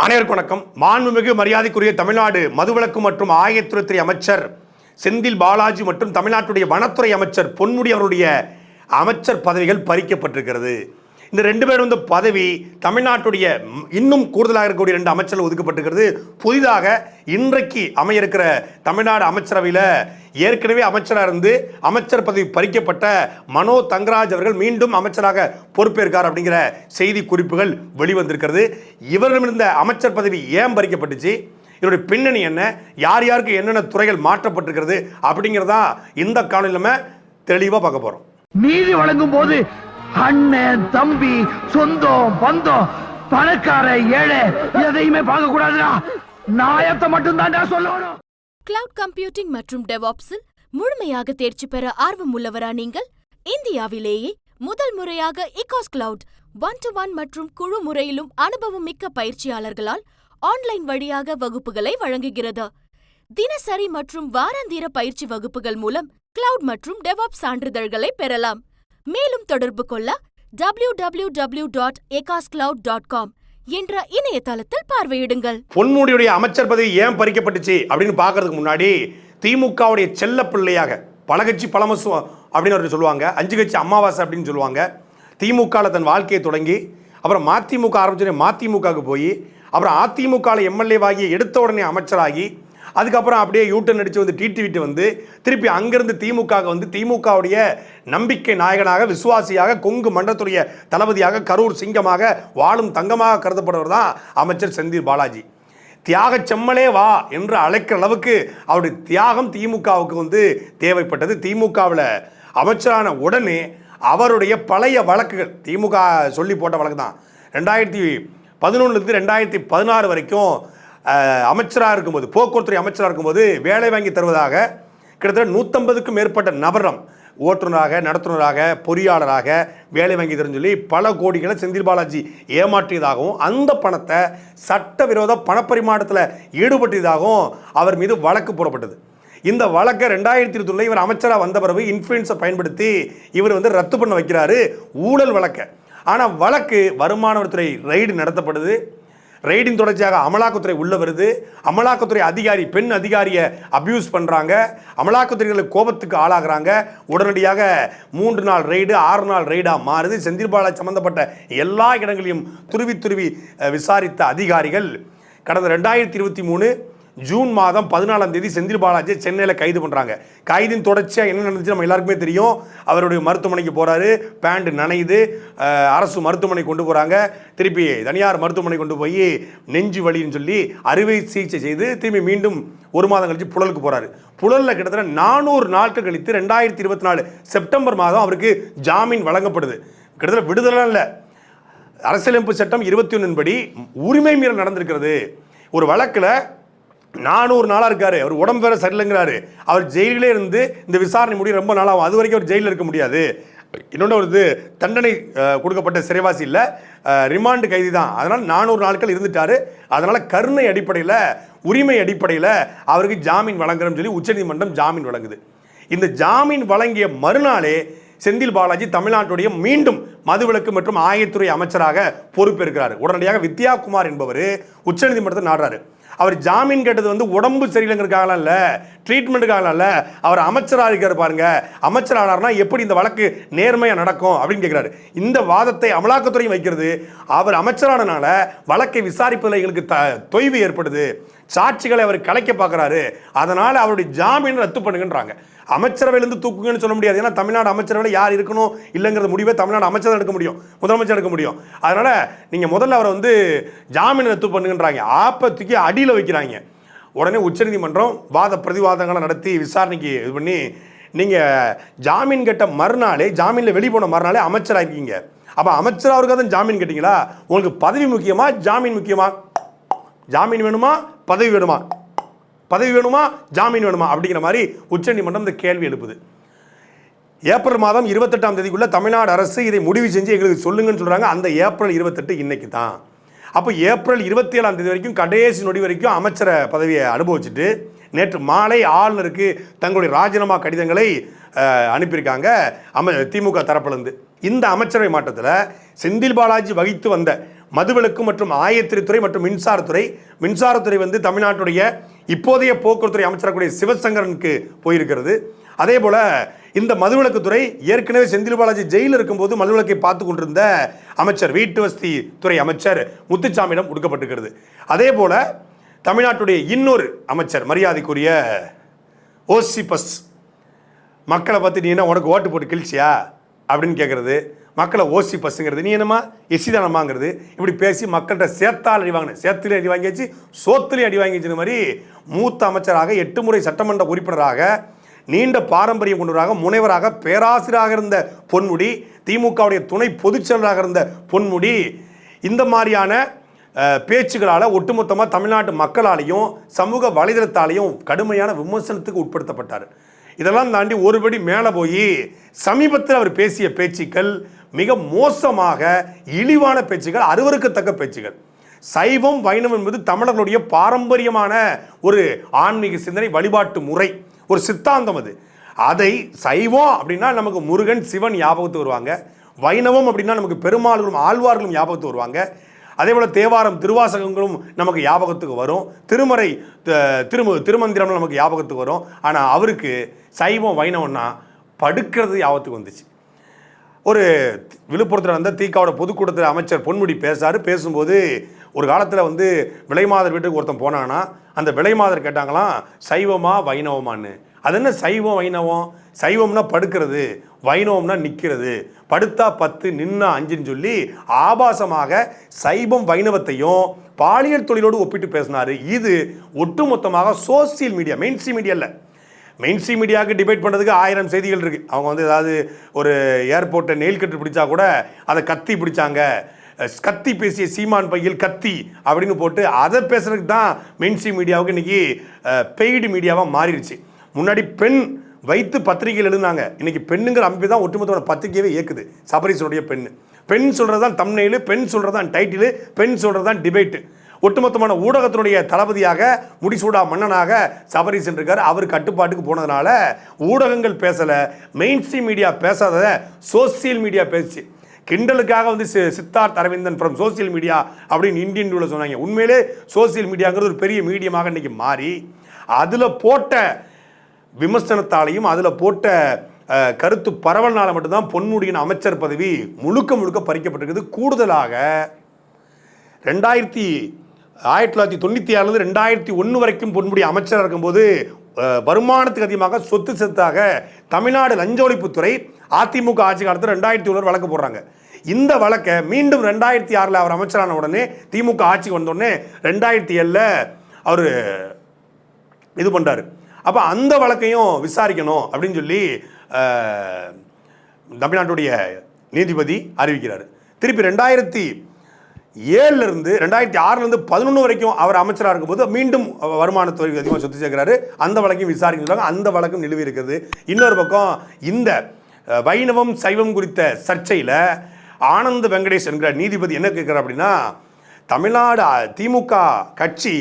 ஆணையர் வணக்கம். மாண்புமிகு மரியாதைக்குரிய தமிழ்நாடு மதுவிலக்கு மற்றும் ஆயத்துறைத்துறை அமைச்சர் செந்தில் பாலாஜி மற்றும் தமிழ்நாட்டுடைய வனத்துறை அமைச்சர் பொன்முடி அவருடைய அமைச்சர் பதவிகள் பறிக்கப்பட்டிருக்கிறது. இந்த ரெண்டு பேரும் வந்து பதவி தமிழ்நாட்டுடைய இன்னும் கூடுதலாக இருக்கக்கூடிய ரெண்டு அமைச்சர்கள் ஒதுக்கப்பட்டிருக்கிறது. புதிதாக இன்றைக்கு அமைய இருக்கிற தமிழ்நாடு அமைச்சரவையில் ஏற்கனவே அமைச்சராக இருந்து அமைச்சர் பதவி பறிக்கப்பட்ட மனோ தங்கராஜ் அவர்கள் மீண்டும் அமைச்சராக பொறுப்பேற்கார் அப்படிங்கிற செய்தி குறிப்புகள் வெளிவந்திருக்கிறது. இவரிடமிருந்த அமைச்சர் பதவி ஏன் பறிக்கப்பட்டுச்சு? இதனுடைய பின்னணி என்ன? யார் யாருக்கு என்னென்ன துறைகள் மாற்றப்பட்டிருக்கிறது அப்படிங்கிறதா இந்த காணொலி நம்ம தெளிவாக பார்க்க போகிறோம் நீதி வழங்கும் போது அண்ணன் தம்பி சொந்தம் பந்தம் பணக்கார ஏழை எதையுமே பார்க்க கூடாதுடா நாயத்தை மட்டும் சொல்லணும். கிளவுட் கம்ப்யூட்டிங் மற்றும் டெவாப்ஸில் முழுமையாக தேர்ச்சி பெற ஆர்வம் உள்ளவரா நீங்கள்? இந்தியாவிலேயே முதல் முறையாக Ekas cloud one to one மற்றும் குழு முறையிலும் அனுபவம் மிக்க பயிற்சியாளர்களால் ஆன்லைன் வழியாக வகுப்புகளை வழங்குகிறது. தினசரி மற்றும் வாராந்திர பயிற்சி வகுப்புகள் மூலம் கிளவுட் மற்றும் டெவாப் சான்றிதழ்களை பெறலாம். மேலும் தொடர்பு கொள்ள W W W dot Ekas cloud dot com என்ற இணையதளத்தில் பார்வையிடுங்கள். பொன்முடியுடைய அமைச்சர் பதவி ஏன் பறிக்கப்பட்டுச்சு அப்படின்னு பார்க்கறதுக்கு முன்னாடி திமுகவுடைய செல்ல பிள்ளையாக பலகட்சி பழமசு அப்படின்னு அவர் சொல்லுவாங்க. அஞ்சு கட்சி அமாவாசை அப்படின்னு சொல்லுவாங்க. திமுகவில் தன் வாழ்க்கையை தொடங்கி அப்புறம் மதிமுக ஆரம்பிச்சோடனே மதிமுகவுக்கு போய் அப்புறம் அதிமுகவில் எம்எல்ஏவாகி எடுத்த உடனே அமைச்சராகி அதுக்கப்புறம் அப்படியே யூட்டன் அடித்து வந்து டிடிவிட்டு வந்து திருப்பி அங்கேருந்து திமுக வந்து திமுகவுடைய நம்பிக்கை நாயகனாக விசுவாசியாக கொங்கு மண்டலத்துடைய தளபதியாக கரூர் சிங்கமாக வாழும் தங்கமாக கருதப்படுவர் தான் அமைச்சர் செந்தில் பாலாஜி. தியாக செம்மலே வா என்று அழைக்கிற அளவுக்கு அவருடைய தியாகம் திமுகவுக்கு வந்து தேவைப்பட்டது. திமுகவில் அமைச்சரான உடனே அவருடைய பழைய வழக்குகள் திமுக சொல்லி போட்ட வழக்கு தான். ரெண்டாயிரத்தி பதினொன்றுலேருந்து ரெண்டாயிரத்தி பதினாறு வரைக்கும் அமைச்சராக இருக்கும்போது போக்குவரத்துறை அமைச்சராக இருக்கும்போது வேலை வாங்கி தருவதாக கிட்டத்தட்ட நூற்றம்பதுக்கும் மேற்பட்ட நபரம் ஓட்டுநராக நடத்துனராக பொறியாளராக வேலை வாங்கி தருன்னு சொல்லி பல கோடிகளை செந்தில் பாலாஜி ஏமாற்றியதாகவும் அந்த பணத்தை சட்டவிரோத பணப்பரிமாற்றத்தில் ஈடுபட்டதாகவும் அவர் மீது வழக்கு போடப்பட்டது. இந்த வழக்கை ரெண்டாயிரத்தி இருபத்தி இவர் அமைச்சராக வந்த பிறகு இன்ஃப்ளூயன்ஸை பயன்படுத்தி இவர் வந்து ரத்து பண்ண வைக்கிறாரு ஊழல் வழக்கை. ஆனால் வழக்கு வருமானவரித்துறை ரைடு நடத்தப்படுது ரெய்டின் தொடர்ச்சியாக அமலாக்கத்துறை உள்ளே வருது. அமலாக்கத்துறை அதிகாரி பெண் அதிகாரியை அப்யூஸ் பண்ணுறாங்க அமலாக்கத்துறைகளுக்கு கோபத்துக்கு ஆளாகிறாங்க. உடனடியாக மூன்று நாள் ரெய்டு ஆறு நாள் ரெய்டாக மாறுது. செந்தில்பாலா சம்மந்தப்பட்ட எல்லா இடங்களையும் துருவி துருவி விசாரித்த அதிகாரிகள் கடந்த ரெண்டாயிரத்தி இருபத்தி மூணு ஜூன் மாதம் பதினாலாம் தேதி செந்தில் பாலாஜி சென்னையில் கைது பண்ணுறாங்க கைதின் தொடர்ச்சியாக என்ன நடந்துச்சு நம்ம எல்லாருக்குமே தெரியும். அவருடைய மருத்துவமனைக்கு போகிறாரு பேண்ட் நனையுது. அரசு மருத்துவமனை கொண்டு போகிறாங்க திருப்பி தனியார் மருத்துவமனை கொண்டு போய் நெஞ்சு வலின்னு சொல்லி அறுவை சிகிச்சை செய்து திரும்பி மீண்டும் ஒரு மாதம் கழித்து புழலுக்கு போகிறாரு புழலில் கிட்டத்தட்ட நானூறு நாட்கள் கழித்து ரெண்டாயிரத்தி இருபத்தி நாலு செப்டம்பர் மாதம் அவருக்கு ஜாமீன் வழங்கப்படுது. கிட்டத்தட்ட விடுதலை இல்லை. அரசியலமைப்பு சட்டம் இருபத்தி ஒன்றின் படி உரிமை மீறல் நடந்திருக்கிறது. ஒரு வழக்கில் நானூறு நாளாக இருக்காரு. அவர் உடம்பு வேற சரியில்லைங்கிறாரு. அவர் ஜெயிலே இருந்து இந்த விசாரணை முடிய ரொம்ப நாளாகும் அது வரைக்கும் அவர் ஜெயிலில் இருக்க முடியாது. இன்னொன்று ஒரு இது தண்டனை கொடுக்கப்பட்ட சிறைவாசி இல்லை. ரிமாண்டு கைதி தான். அதனால் நானூறு நாட்கள் இருந்துட்டாரு. அதனால் கருணை அடிப்படையில் உரிமை அடிப்படையில் அவருக்கு ஜாமீன் வழங்குறோம்னு சொல்லி உச்சநீதிமன்றம் ஜாமீன் வழங்குது. இந்த ஜாமீன் வழங்கிய மறுநாளே செந்தில் பாலாஜி தமிழ்நாட்டுடைய மீண்டும் மதுவிலக்கு மற்றும் ஆயத்துறை அமைச்சராக பொறுப்பேற்கிறார். உடனடியாக வித்யாகுமார் என்பவர் உச்சநீதிமன்றத்தை நாடுறாரு. அவர் ஜாமீன் கேட்டது வந்து உடம்பு சரியில்லைங்கிறதுக்காகலாம் இல்லை ட்ரீட்மெண்ட்டுக்காகலாம் இல்லை அவர் அமைச்சராக இருக்கார் பாருங்க. அமைச்சர் ஆனார்னா எப்படி இந்த வழக்கு நேர்மையாக நடக்கும் அப்படின்னு கேட்குறாரு இந்த வாதத்தை அமலாக்கத்துறையும் வைக்கிறது. அவர் அமைச்சரானனால வழக்கை விசாரிப்பதில் எங்களுக்கு த தொய்வு ஏற்படுது. சாட்சிகளை அவர் கலைக்க பார்க்குறாரு அதனால் அவருடைய ஜாமீன் ரத்து பண்ணுங்கன்றாங்க. அமைச்சரவையிலேருந்து தூக்குங்கன்னு சொல்ல முடியாது. ஏன்னா தமிழ்நாடு அமைச்சரவையில் யார் இருக்கணும் இல்லைங்கிற முடிவை தமிழ்நாடு அமைச்சர் தான் எடுக்க முடியும். முதலமைச்சர் எடுக்க முடியும். அதனால் நீங்கள் முதல்ல அவரை வந்து ஜாமீன் ரத்து பண்ணுங்கன்றாங்க. ஆப்பை தூக்கி அடியில் வைக்கிறாங்க. உடனே உச்சநீதிமன்றம் வாத பிரதிவாதங்களை நடத்தி விசாரணைக்கு இது பண்ணி நீங்கள் ஜாமீன் கேட்ட மறுநாளே ஜாமீனில் வெளியே போன மறுநாளே அமைச்சராக இருக்கீங்க அப்போ அமைச்சர் அவருக்கு தான் ஜாமீன் கேட்டிங்களா? உங்களுக்கு பதவி முக்கியமா ஜாமீன் முக்கியமா? ஜாமீன் வேணுமா? பதவி வேணுமா? பதவி வேணுமா? ஜாமீன் வேணுமா? அப்படிங்கிற மாதிரி உச்சநீதிமன்றம் இந்த கேள்வி எழுப்புது. ஏப்ரல் மாதம் இருபத்தெட்டாம் தேதிக்குள்ள தமிழ்நாடு அரசு இதை முடிவு செஞ்சு எங்களுக்கு சொல்லுங்கன்னு சொல்கிறாங்க அந்த ஏப்ரல் இருபத்தெட்டு இன்னைக்கு தான். அப்போ ஏப்ரல் இருபத்தி ஏழாம் தேதி வரைக்கும் கடைசி நொடி வரைக்கும் அமைச்சர பதவியை அனுபவிச்சுட்டு நேற்று மாலை ஆளுநருக்கு தங்களுடைய ராஜினாமா கடிதங்களை அனுப்பியிருக்காங்க. அம திமுக தரப்பிலிருந்து இந்த அமைச்சரவை மாற்றத்தில் செந்தில் பாலாஜி வகித்து வந்த மதுவிலக்கு மற்றும் ஆயத்திரித்துறை மற்றும் மின்சாரத்துறை மின்சாரத்துறை வந்து தமிழ்நாட்டுடைய இப்போதைய போக்குவரத்துறை அமைச்சரக்கூடிய சிவசங்கரனுக்கு போயிருக்கிறது. அதே போல் இந்த மதுவிலக்குத்துறை ஏற்கனவே செந்தில் பாலாஜி ஜெயிலில் இருக்கும்போது மதுவிலக்கை பார்த்து கொண்டிருந்த அமைச்சர் வீட்டு வசதி துறை அமைச்சர் முத்துச்சாமியிடம் கொடுக்கப்பட்டிருக்கிறது அதே போல தமிழ்நாட்டுடைய இன்னொரு அமைச்சர் மரியாதைக்குரிய ஓசிபஸ் மக்களை பார்த்து நீ என்ன உனக்கு ஓட்டு போட்டு கிழிச்சியா? அப்படின்னு கேட்குறது மக்களை ஓசி பஸ்ஸுங்கிறது நீ என்னம்மா? எஸ்சி இப்படி பேசி மக்கள்கிட்ட சேத்தால் அடி வாங்கின சேத்துலேயும் அடி வாங்கியாச்சு சோத்துலேயும் அடி வாங்கிச்சுன்னு மாதிரி மூத்த அமைச்சராக எட்டு முறை சட்டமன்ற உறுப்பினராக நீண்ட பாரம்பரியம் கொண்டவராக முனைவராக பேராசிரியராக இருந்த பொன்முடி திமுகவுடைய துணை பொதுச் செயலராக இருந்த பொன்முடி இந்த மாதிரியான பேச்சுகளால் ஒட்டுமொத்தமாக தமிழ்நாட்டு மக்களாலையும் சமூக வலைதளத்தாலையும் கடுமையான விமர்சனத்துக்கு உட்படுத்தப்பட்டார். இதெல்லாம் தாண்டி ஒருபடி மேலே போய் சமீபத்தில் அவர் பேசிய பேச்சுக்கள் மிக மோசமாக இழிவான பேச்சுகள் அருவருக்கத்தக்க பேச்சுகள் சைவம் வைணவம் என்பது தமிழர்களுடைய பாரம்பரியமான ஒரு ஆன்மீக சிந்தனை வழிபாட்டு முறை. ஒரு சித்தாந்தம் அது. அதை சைவம் அப்படின்னா நமக்கு முருகன் சிவன் ஞாபகத்துக்கு வருவாங்க. வைணவம் அப்படின்னா நமக்கு பெருமாள்களும் ஆழ்வார்களும் ஞாபகத்துக்கு வருவாங்க. அதே போல் தேவாரம் திருவாசகங்களும் நமக்கு ஞாபகத்துக்கு வரும். திருமறை திரும திருமந்திரம் நமக்கு ஞாபகத்துக்கு வரும். ஆனால் அவருக்கு சைவம் வைணவம்னா படுக்கிறது ஞாபகத்துக்கு வந்துச்சு. ஒரு விழுப்புரத்தில் நடந்த தீக்காவோட பொதுக்கூட்டத்தில் அமைச்சர் பொன்முடி பேசாரு பேசும்போது ஒரு காலத்தில் வந்து விலைமாதர் வீட்டுக்கு ஒருத்தன் போனான்னா அந்த விலைமாதர் கேட்டாங்களாம் சைவமா வைணவமான்னு. அது என்ன சைவம் வைணவம்? சைவம்னா படுக்கிறது வைணவம்னா நிற்கிறது படுத்தா பத்து நின்னா அஞ்சுன்னு சொல்லி ஆபாசமாக சைவம் வைணவத்தையும் பாலியல் தொழிலோடு ஒப்பிட்டு பேசினாரு. இது ஒட்டுமொத்தமாக social media mainstream media இல்லை மெயின் மீடியாவுக்கு டிபேட் பண்ணுறதுக்கு ஆயிரம் செய்திகள் இருக்குது அவங்க வந்து ஏதாவது ஒரு ஏர்போர்ட்டை நெயில் கட்டு பிடிச்சா கூட அதை கத்தி பிடிச்சாங்க. கத்தி பேசிய சீமான் பையில் கத்தி அப்படின்னு போட்டு அதை பேசுறதுக்கு தான் மெயின்ஸ்ட்ரீம் மீடியாவுக்கு இன்னைக்கு பெய்டு மீடியாவாக மாறிடுச்சு. முன்னாடி பெண் வைத்து பத்திரிகைகள் எழுதினாங்க. இன்னைக்கு பெண்ணுங்கிற அமைப்பு தான் ஒட்டுமொத்தமான பத்திரிகையவே இயக்குது சபரீஸ்வருடைய பெண். பெண் சொல்கிறது தான் தம்னெயிலு பெண் சொல்கிறது தான் டைட்டிலு பெண் சொல்கிறது தான் டிபேட்டு ஒட்டுமொத்தமான ஊடகத்தினுடைய தளபதியாக முடிசூடா மன்னனாக சபரீசன் இருக்கார். அவர் கட்டுப்பாட்டுக்கு போனதுனால ஊடகங்கள் பேசலை மெயின் ஸ்ட்ரீம் மீடியா பேசாததை சோசியல் மீடியா பேசிச்சு. கிண்டலுக்காக வந்து C- Siddharth Aravindan from social media அப்படின்னு இந்தியன் டூவில் சொன்னாங்க. உண்மையிலே சோசியல் மீடியாங்கிறது ஒரு பெரிய மீடியமாக இன்னைக்கு மாறி அதில் போட்ட விமர்சனத்தாலையும் அதில் போட்ட கருத்து பரவல்னால மட்டும்தான் பொன்முடியின் அமைச்சர் பதவி முழுக்க முழுக்க பறிக்கப்பட்டிருக்குது. கூடுதலாக ரெண்டாயிரத்தி ஆயிரத்தி தொள்ளாயிரத்தி தொண்ணூற்றி ஆறுலேருந்து ரெண்டாயிரத்தி ஒன்று வரைக்கும் பொன்முடி அமைச்சராக இருக்கும்போது வருமானத்துக்கு அதிகமாக சொத்து சொத்தாக தமிழ்நாடு லஞ்ச ஒழிப்புத்துறை அதிமுக ஆட்சி காலத்தில் ரெண்டாயிரத்தி ஒன்று வழக்கு போடுறாங்க. இந்த வழக்கை மீண்டும் ரெண்டாயிரத்தி ஆறில் அவர் அமைச்சரான உடனே திமுக ஆட்சிக்கு வந்தோடனே ரெண்டாயிரத்தி ஏழில் அவர் இது பண்ணுறாரு அப்போ அந்த வழக்கையும் விசாரிக்கணும் அப்படின்னு சொல்லி தமிழ்நாட்டுடைய நீதிபதி அறிவிக்கிறார். திருப்பி ரெண்டாயிரத்தி ஏழுலேருந்து ரெண்டாயிரத்தி ஆறுலேருந்து பதினொன்று வரைக்கும் அவர் அமைச்சராக இருக்கும்போது மீண்டும் வருமானத்துறை அதிகமாக சொத்து சேர்க்கிறாரு. அந்த வழக்கையும் விசாரிக்க அந்த வழக்கும் நிலுவை இருக்கிறது இன்னொரு பக்கம் இந்த வைணவம் சைவம் குறித்த சர்ச்சையில் ஆனந்த வெங்கடேஷ் என்கிற நீதிபதி என்ன கேட்குறார் அப்படின்னா தமிழ்நாடு திமுக கட்சி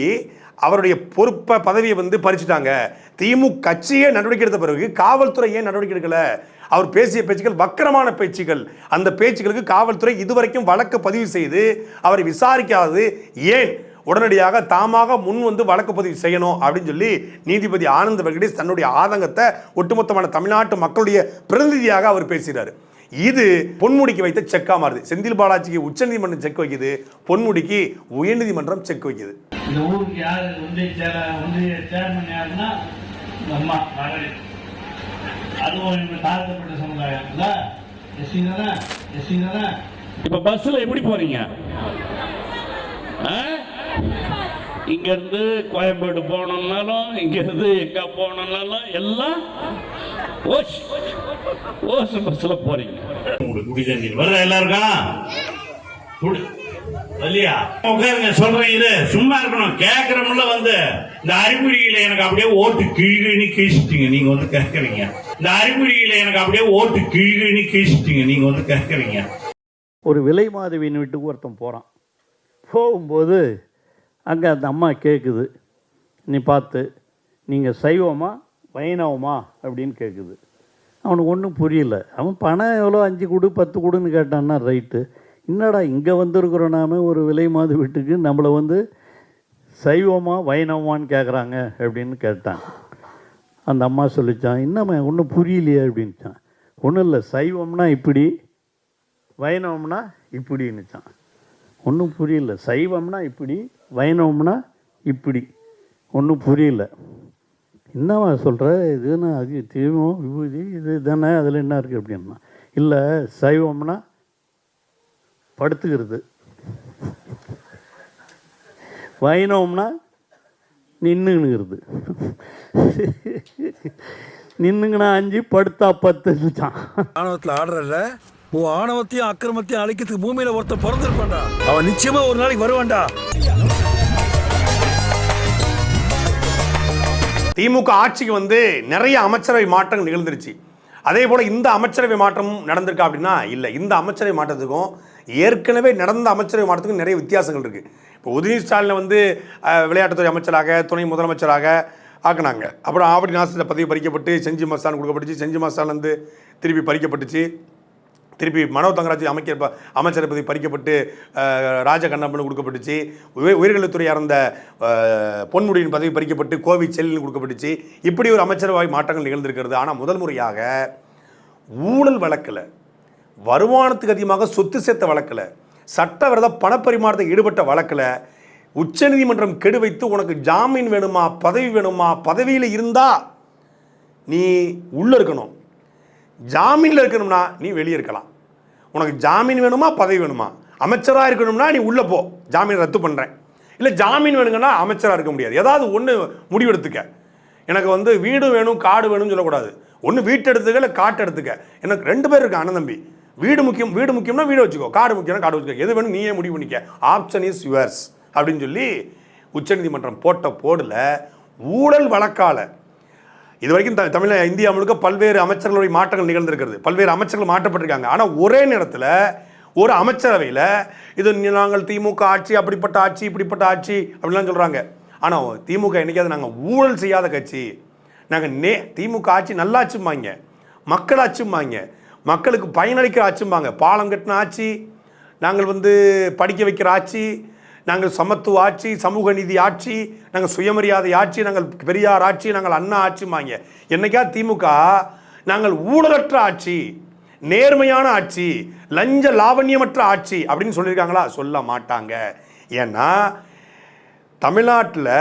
அவருடைய பொறுப்பை பதவியை வந்து பறிச்சுட்டாங்க. திமுக கட்சியே நடவடிக்கை எடுத்த பிறகு காவல்துறை ஏன் நடவடிக்கை எடுக்கல? அவர் பேசிய பேச்சுக்கள் வக்கரமான பேச்சுக்கள். அந்த பேச்சுக்களுக்கு காவல்துறை இதுவரைக்கும் வழக்கு பதிவு செய்து அவரை விசாரிக்காதது ஏன்? உடனடியாக தாமாக முன் வந்து வழக்கு பதிவு செய்யணும் அப்படின்னு சொல்லி நீதிபதி ஆனந்த வெங்கடேஷ் தன்னுடைய ஆதங்கத்தை ஒட்டுமொத்தமான தமிழ்நாட்டு மக்களுடைய பிரதிநிதியாக அவர் பேசுகிறார். இது பொன்முடிக்கு வைத்த செக்கா மாறுது. செந்தில் பாலாஜிக்கு உச்சநீதிமன்றம் செக் வைக்குது பொன்முடிக்கு உயர்நீதிமன்றம் செக் வைக்குது. இந்த ஊருக்கு யாரு ஒன்றிய சேர ஒன்றிய சேர்மன் யாருன்னா அம்மா மகளிர் அதுவும் தாழ்த்தப்பட்ட சமுதாயம். இல்ல? எஸ்சி தானே? எஸ்சி தானே? இப்ப பஸ்ல எப்படி போறீங்க? ஆ? இங்க இருந்து கோயம்பேடு போனோம்னாலும் இங்க இருந்து எங்க போனோம்னாலும் எல்லாம் ஓஸ் ஓஸ் பஸ்ல போறீங்க. உங்களுக்கு குடி தண்ணி வருதா எல்லாருக்கும்? குடி இல்லையா உட்காருங்க சொல்றேன் இது சும்மா இருக்கணும். கேட்கறோம்ல வந்து இந்த அறிகுறிகளை எனக்கு அப்படியே ஓட்டு கிழிகிழி கிழிச்சிட்டீங்க. நீங்க வந்து கேட்கறீங்க இந்த அறிகுறிகளை எனக்கு அப்படியே ஓட்டு கிழிகிழி கிழிச்சிட்டீங்க. நீங்க வந்து கேட்கறீங்க ஒரு விலை மாதவியின் வீட்டுக்கு ஒருத்தன் போகிறான் போகும்போது அங்கே அந்த அம்மா கேட்குது நீ பார்த்து நீங்கள் சைவமா வைணவமா அப்படின்னு கேட்குது அவனுக்கு ஒன்றும் புரியல. அவன் பணம் எவ்வளோ? அஞ்சு கொடு பத்து கொடுன்னு கேட்டான்னா ரைட்டு. என்னடா இங்கே வந்திருக்கிறோம் நாம? ஒரு விலை மாது வீட்டுக்கு நம்மளை வந்து சைவமா வைணவமான்னு கேட்குறாங்க அப்படின்னு கேட்டான். அந்த அம்மா சொல்லிச்சான் என்னம்மா ஒன்றும் புரியலையே அப்படின்ச்சான் ஒன்றும் இல்லை சைவம்னா இப்படி வைணவம்னா இப்படின்னுச்சான். ஒன்றும் புரியல. சைவம்னா இப்படி வைணவம்னா இப்படி. ஒன்றும் புரியல. என்னவா சொல்கிற இதுன்னா அது தீவம் விபூதி இது தானே? அதில் என்ன இருக்குது அப்படின்னா இல்லை சைவம்னா படுத்துக்கிறது. வைணவம்னா நின்றுங்கிறது நின்னுங்கண்ணா அஞ்சு படுத்தா பத்துச்சான் ஆணவத்தில் ஆடுறல உன் ஆணவத்தையும் அக்கிரமத்தையும் அழிக்கிறதுக்கு பூமியில ஒருத்தன் பிறந்திருப்பான்டா. அவன் நிச்சயமா ஒரு நாளைக்கு வருவான்டா. திமுக ஆட்சிக்கு வந்து நிறைய அமைச்சரவை மாற்றங்கள் நிகழ்ந்துருச்சு. அதே போல் இந்த அமைச்சரவை மாற்றமும் நடந்திருக்கா அப்படின்னா இல்லை. இந்த அமைச்சரவை மாற்றத்துக்கும் ஏற்கனவே நடந்த அமைச்சரவை மாற்றத்துக்கும் நிறைய வித்தியாசங்கள் இருக்குது இப்போ உதயநிதி ஸ்டாலினை வந்து விளையாட்டுத்துறை அமைச்சராக துணை முதலமைச்சராக ஆக்குனாங்க. அப்புறம் ஆவடி நாசத்தில் பதவி பறிக்கப்பட்டு செஞ்சி மஸ்தான் கொடுக்கப்பட்டுச்சு. செஞ்சி மஸ்தான் வந்து திருப்பி பறிக்கப்பட்டுச்சு. திருப்பி மனோ தங்கராஜ் அமைக்க அமைச்சர் பதவி பறிக்கப்பட்டு ராஜ கண்ணப்பன் கொடுக்கப்பட்டுச்சு. உய- உயர்கல்வித்துறை பொன்முடியின் பதவி பறிக்கப்பட்டு கோவை செல்லில் கொடுக்கப்பட்டுச்சு. இப்படி ஒரு அமைச்சரவை மாற்றங்கள் நிகழ்ந்திருக்கிறது. ஆனால் முதல் முறையாக ஊழல் வழக்கில் வருமானத்துக்கு அதிகமாக சொத்து சேர்த்த வழக்கில் சட்டவிரத பணப்பரிமாற்றத்தில் ஈடுபட்ட வழக்கில் உச்சநீதிமன்றம் கெடு வைத்து உனக்கு ஜாமீன் வேணுமா பதவி வேணுமா பதவியில் இருந்தா நீ உள்ள இருக்கணும். ஜாமீனில் இருக்கணும்னா நீ வெளியே இருக்கலாம். உனக்கு ஜாமீன் வேணுமா பதவி வேணுமா? அமைச்சராக இருக்கணும்னா நீ உள்ளே போ. ஜாமீன் ரத்து பண்ணுறேன் இல்லை ஜாமீன் வேணுங்கன்னா அமைச்சராக இருக்க முடியாது. ஏதாவது ஒன்று முடிவெடுத்துக்க. எனக்கு வந்து வீடு வேணும் காடு வேணும்னு சொல்லக்கூடாது. ஒன்று வீட்டு எடுத்துக்க இல்லை காட்டு எடுத்துக்க எனக்கு ரெண்டு பேர் இருக்கு அண்ணன் தம்பி. வீடு முக்கியம் வீடு முக்கியம்னா வீடு வச்சுக்கோ. காடு முக்கியம்னா காடு வச்சுக்கோ. எது வேணும் நீயே முடிவு பண்ணிக்க. ஆப்ஷன் இஸ் யுவர்ஸ் அப்படின்னு சொல்லி உச்சநீதிமன்றம் போட்ட போடில் ஊழல் வழக்கால இது வரைக்கும் த- தமிழ் இந்தியா முழுக்க பல்வேறு அமைச்சர்களுடைய மாற்றங்கள் நிகழ்ந்திருக்கிறது. பல்வேறு அமைச்சர்கள் மாற்றப்பட்டிருக்காங்க. ஆனால் ஒரே நேரத்தில் ஒரு அமைச்சரவையில் இது நாங்கள் திமுக ஆட்சி அப்படிப்பட்ட ஆட்சி இப்படிப்பட்ட ஆட்சி அப்படிலாம் சொல்கிறாங்க ஆனால் திமுக என்றைக்காவது நாங்கள் ஊழல் செய்யாத கட்சி நாங்கள் நே திமுக ஆட்சி நல்லாச்சும்பாங்க. மக்களாச்சும்பாங்க. மக்களுக்கு பயனளிக்கிற ஆச்சும்பாங்க பாலம் கட்டின ஆட்சி நாங்கள் வந்து படிக்க வைக்கிற ஆட்சி நாங்கள் சமத்துவ ஆட்சி சமூக நீதி ஆட்சி நாங்கள் சுயமரியாதை ஆட்சி நாங்கள் பெரியார் ஆட்சி நாங்கள் அண்ணா ஆட்சிமாங்க என்னைக்கா திமுக? நாங்கள் ஊழலற்ற ஆட்சி நேர்மையான ஆட்சி லஞ்ச லாவண்யமற்ற ஆட்சி அப்படின்னு சொல்லியிருக்காங்களா? சொல்ல மாட்டாங்க. ஏன்னா தமிழ்நாட்டில்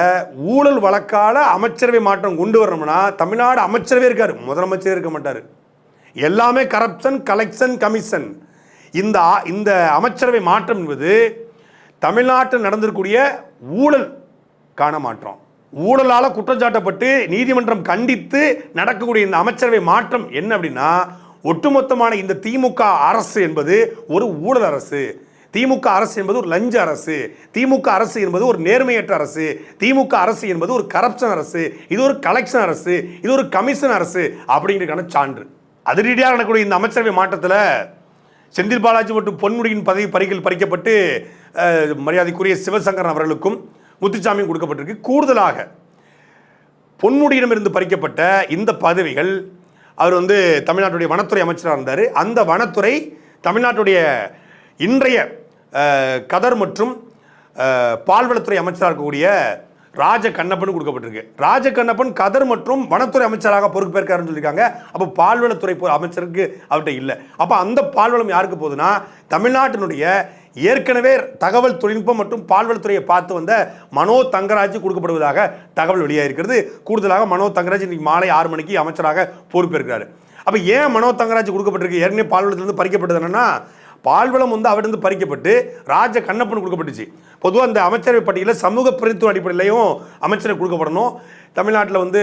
ஊழல் வழக்கால அமைச்சரவை மாற்றம் கொண்டு வரணும்னா தமிழ்நாடு அமைச்சரவே இருக்கார். முதலமைச்சரே இருக்க மாட்டார். எல்லாமே கரப்ஷன் கலெக்ஷன் கமிஷன் இந்த இந்த அமைச்சரவை மாற்றம் என்பது தமிழ்நாட்டில் நடந்திருக்கக்கூடிய ஊழல் காண மாற்றம் ஊழலால் குற்றச்சாட்டப்பட்டு நீதிமன்றம் கண்டித்து நடக்கக்கூடிய இந்த அமைச்சரவை மாற்றம் என்ன அப்படின்னா ஒட்டுமொத்தமான இந்த திமுக அரசு என்பது ஒரு ஊழல் அரசு. திமுக அரசு என்பது ஒரு லஞ்ச அரசு. திமுக அரசு என்பது ஒரு நேர்மையற்ற அரசு. திமுக அரசு என்பது ஒரு கரப்ஷன் அரசு. இது ஒரு கலெக்ஷன் அரசு. இது ஒரு கமிஷன் அரசு அப்படிங்கிறதுக்கான சான்று. அதிரடியாக நடக்கக்கூடிய இந்த அமைச்சரவை மாற்றத்தில் செந்தில் பாலாஜி மற்றும் பொன்முடியின் பதவி பறிகள் பறிக்கப்பட்டு மரியாதைக்குரிய சிவசங்கரன் அவர்களுக்கும் முத்துச்சாமியும் கொடுக்கப்பட்டிருக்கு. கூடுதலாக பொன்முடியிடமிருந்து பறிக்கப்பட்ட இந்த பதவிகள் அவர் வந்து தமிழ்நாட்டுடைய வனத்துறை அமைச்சராக இருந்தார். அந்த வனத்துறை தமிழ்நாட்டுடைய இன்றைய கதர் மற்றும் பால்வளத்துறை அமைச்சராக இருக்கக்கூடிய ராஜ கண்ணப்பன் கொடுக்கப்பட்டிருக்கு. ராஜ கண்ணப்பன் கதர் மற்றும் வனத்துறை அமைச்சராக பொறுப்பேற்காருன்னு சொல்லியிருக்காங்க. அப்போ பால்வளத்துறை அமைச்சருக்கு அவர்கிட்ட இல்லை. அப்போ அந்த பால்வளம் யாருக்கு போகுதுன்னா தமிழ்நாட்டினுடைய ஏற்கனவே தகவல் தொழில்நுட்பம் மற்றும் பால்வளத்துறையை பார்த்து வந்த மனோ தங்கராஜ் கொடுக்கப்படுவதாக தகவல் வெளியாகிருக்கிறது கூடுதலாக மனோ தங்கராஜ் இன்னைக்கு மாலை ஆறு மணிக்கு அமைச்சராக பொறுப்பேற்கிறார். அப்போ ஏன் மனோ தங்கராஜ் கொடுக்கப்பட்டிருக்கு? ஏற்கனவே பால்வளத்திலிருந்து பறிக்கப்பட்டது என்னன்னா பால்வளம் வந்து அவரிடம் பறிக்கப்பட்டு ராஜ கண்ணப்பன் கொடுக்கப்பட்டுச்சு. பொதுவாக அந்த அமைச்சரவை பட்டியலில் சமூக பிரதித்துவ அடிப்படையிலையும் அமைச்சரை கொடுக்கப்படணும். தமிழ்நாட்டில் வந்து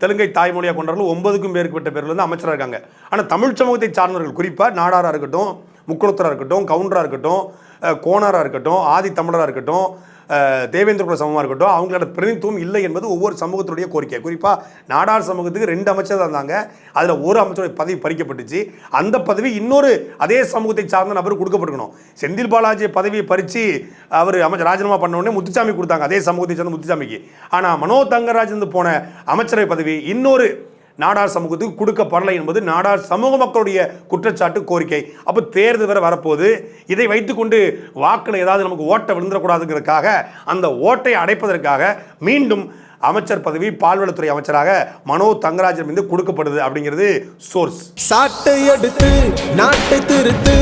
தெலுங்கை தாய்மொழியாக கொண்டவர்கள் ஒன்பதுக்கும் மேற்பட்ட பேர்கள் வந்து அமைச்சராக இருக்காங்க. ஆனால் தமிழ் சமூகத்தை சார்ந்தவர்கள் குறிப்பாக நாடாராக இருக்கட்டும் முக்குளத்தராக இருக்கட்டும் கவுண்டராக இருக்கட்டும் அஹ், கோனாராக இருக்கட்டும் ஆதி தமிழராக இருக்கட்டும் தேவேந்திர குல சமமாக இருக்கட்டும் அவங்களோட பிரதிநிதித்துவம் இல்லை என்பது ஒவ்வொரு சமூகத்துடைய கோரிக்கை. குறிப்பாக நாடார் சமூகத்துக்கு ரெண்டு அமைச்சர் இருந்தாங்க. அதில் ஒரு அமைச்சருடைய பதவி பறிக்கப்பட்டுச்சு. அந்த பதவி இன்னொரு அதே சமூகத்தை சார்ந்த நபர் கொடுக்கப்பட்டுக்கணும் செந்தில் பாலாஜி பதவியை பறித்து அவர் அமைச்சர் ராஜினாமா பண்ண உடனே முத்துசாமி கொடுத்தாங்க. அதே சமூகத்தை சார்ந்த முத்துசாமிக்கு. ஆனால் மனோ தங்கராஜ் போன அமைச்சரவை பதவி இன்னொரு நாடார் சமூகத்துக்கு கொடுக்கப்படலை என்பது நாடார் சமூக மக்களுடைய குற்றச்சாட்டு கோரிக்கை. அப்போ தேர்தல் வேற வரப்போது இதை வைத்துக்கொண்டு வாக்கில் ஏதாவது நமக்கு ஓட்டை விழுந்துடக்கூடாதுங்கிறதுக்காக அந்த ஓட்டை அடைப்பதற்காக மீண்டும் அமைச்சர் பதவி பால்வளத்துறை அமைச்சராக மனோ தங்கராஜன் மீது கொடுக்கப்படுது அப்படிங்கிறது சோர்ஸ். சாட்டை எடுத்து நாட்டை திருத்து.